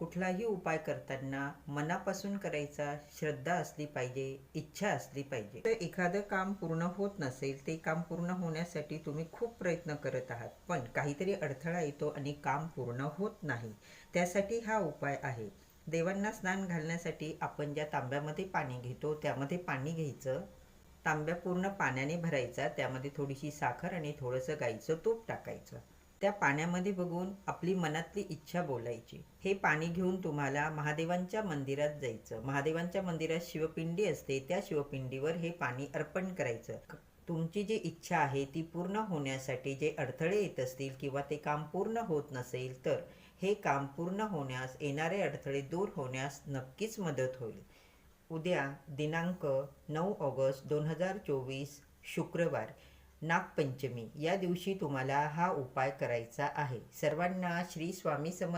कुठलाही उपाय करताना मनापासून करायचा श्रद्धा असली पाहिजे इच्छा असली पाहिजे. तर एखादं काम पूर्ण होत नसेल ते काम पूर्ण होण्यासाठी तुम्ही खूप प्रयत्न करत आहात पण काहीतरी अडथळा येतो आणि काम पूर्ण होत नाही त्यासाठी हा उपाय आहे. देवांना स्नान घालण्यासाठी आपण ज्या तांब्यामध्ये पाणी घेतो त्यामध्ये पाणी घ्यायचं. तांब्या पूर्ण पाण्याने भरायचा त्यामध्ये थोडीशी साखर आणि थोडंसं गाईचं तूप टाकायचं. त्या पाण्यामध्ये बघून आपली मनातली इच्छा बोलायची. हे पाणी घेऊन तुम्हाला महादेवांच्या मंदिरात जायचं. महादेवांच्या मंदिरात शिवपिंडी असते त्या शिवपिंडीवर हे पाणी अर्पण करायचं. तुमची जी इच्छा आहे ती पूर्ण होण्यासाठी जे अडथळे येत असतील किंवा ते काम पूर्ण होत नसेल तर हे काम पूर्ण होण्यास येणारे अडथळे दूर होण्यास नक्कीच मदत होईल. उद्या दिनांक नऊ ऑगस्ट दोन हजार चोवीस शुक्रवार. नागपंचमी. या दिवशी तुम्हाला हा उपाय करायचा आहे. सर्वांना श्री स्वामी समर्थ